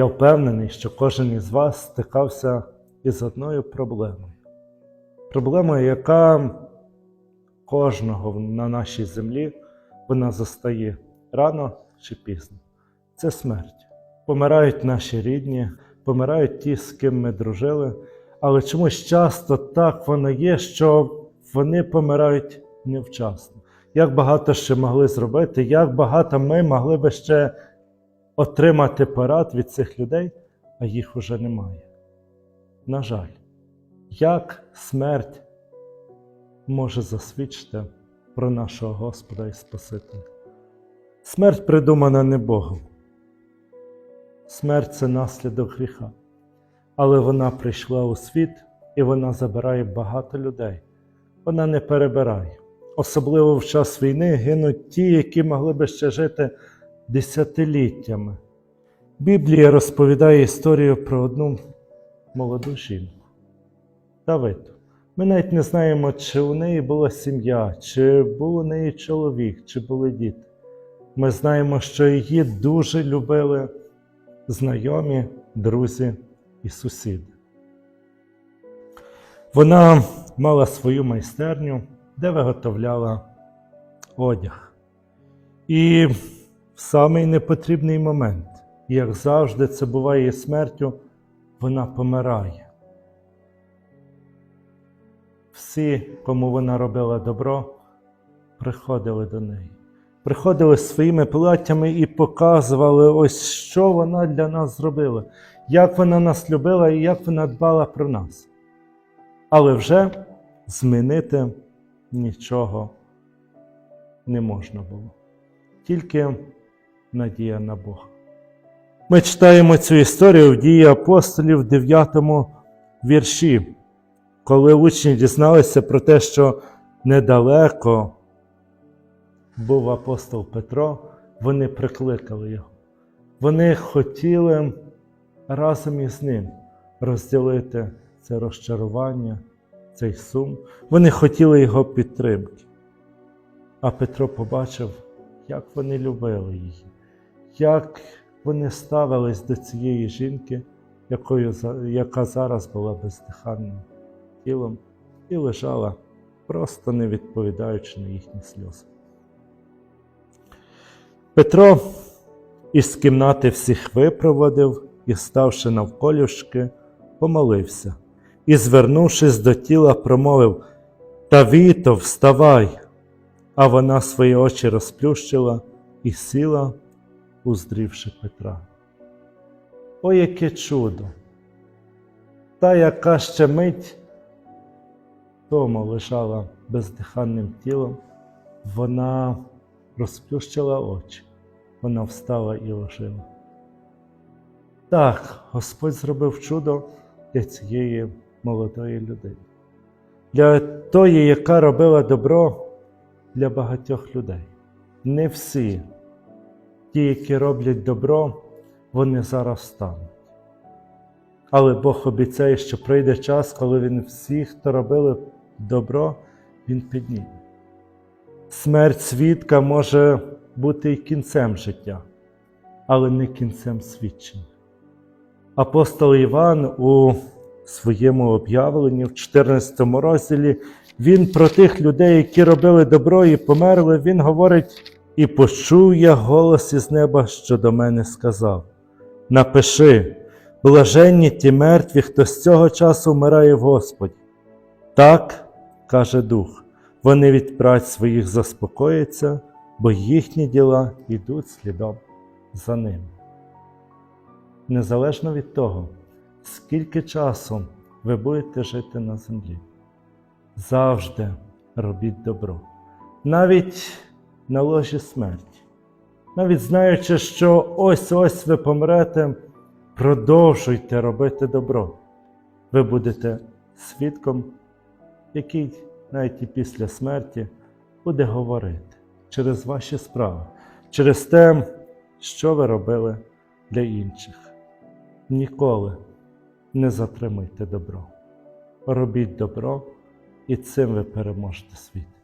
Я впевнений, що кожен із вас стикався із одною проблемою. Проблемою, яка кожного на нашій землі вона застає рано чи пізно. Це смерть. Помирають наші рідні, помирають ті, з ким ми дружили, але чомусь часто так воно є, що вони помирають невчасно. Як багато ще могли зробити, як багато ми могли би ще отримати порад від цих людей, а їх уже немає. На жаль, як смерть може засвідчити про нашого Господа і Спасителя? Смерть придумана не Богом. Смерть це наслідок гріха. Але вона прийшла у світ і вона забирає багато людей. Вона не перебирає. Особливо в час війни гинуть ті, які могли би ще жити десятиліттями. Біблія розповідає історію про одну молоду жінку. Давиду. Ми навіть не знаємо, чи у неї була сім'я, чи був у неї чоловік, чи були діти. Ми знаємо, що її дуже любили знайомі, друзі і сусіди. Вона мала свою майстерню, де виготовляла одяг. І самий непотрібний момент, як завжди це буває смертю, вона помирає. Всі, кому вона робила добро, приходили до неї. Приходили своїми платтями і показували, ось що вона для нас зробила, як вона нас любила і як вона дбала про нас. Але вже змінити нічого не можна було. Тільки надія на Бога. Ми читаємо цю історію в дії апостолів в 9 вірші, коли учні дізналися про те, що недалеко був апостол Петро, вони прикликали його. Вони хотіли разом із ним розділити це розчарування, цей сум. Вони хотіли його підтримки. А Петро побачив, як вони любили її, як вони ставились до цієї жінки, якою, яка зараз була бездиханним тілом і лежала, просто не відповідаючи на їхні сльози. Петро із кімнати всіх випроводив і, ставши навколішки, помолився і, звернувшись до тіла, промовив Тавіто, вставай! А вона свої очі розплющила і сіла, уздрівши Петра. О, яке чудо! Та, яка ще мить тому лежала бездиханним тілом, вона розплющила очі, вона встала і ожила. Так, Господь зробив чудо для цієї молодої людини, для тої, яка робила добро для багатьох людей. Не всі, ті, які роблять добро, вони зараз стануть. Але Бог обіцяє, що прийде час, коли Він всіх, хто робили добро, Він підніме. Смерть свідка може бути і кінцем життя, але не кінцем свідчення. Апостол Іван у своєму об'явленні в 14 розділі він про тих людей, які робили добро і померли, він говорить: І почув я голос із неба, що до мене сказав: Напиши, блаженні ті мертві, хто з цього часу вмирає в Господі. Так, каже Дух, вони від праць своїх заспокояться, бо їхні діла йдуть слідом за ними. Незалежно від того, скільки часу ви будете жити на землі, завжди робіть добро, навіть на ложі смерті, навіть знаючи, що ось-ось ви помрете, продовжуйте робити добро. Ви будете свідком, який навіть і після смерті буде говорити через ваші справи, через те, що ви робили для інших. Ніколи не затримуйте добро. Робіть добро, і цим ви переможете світ.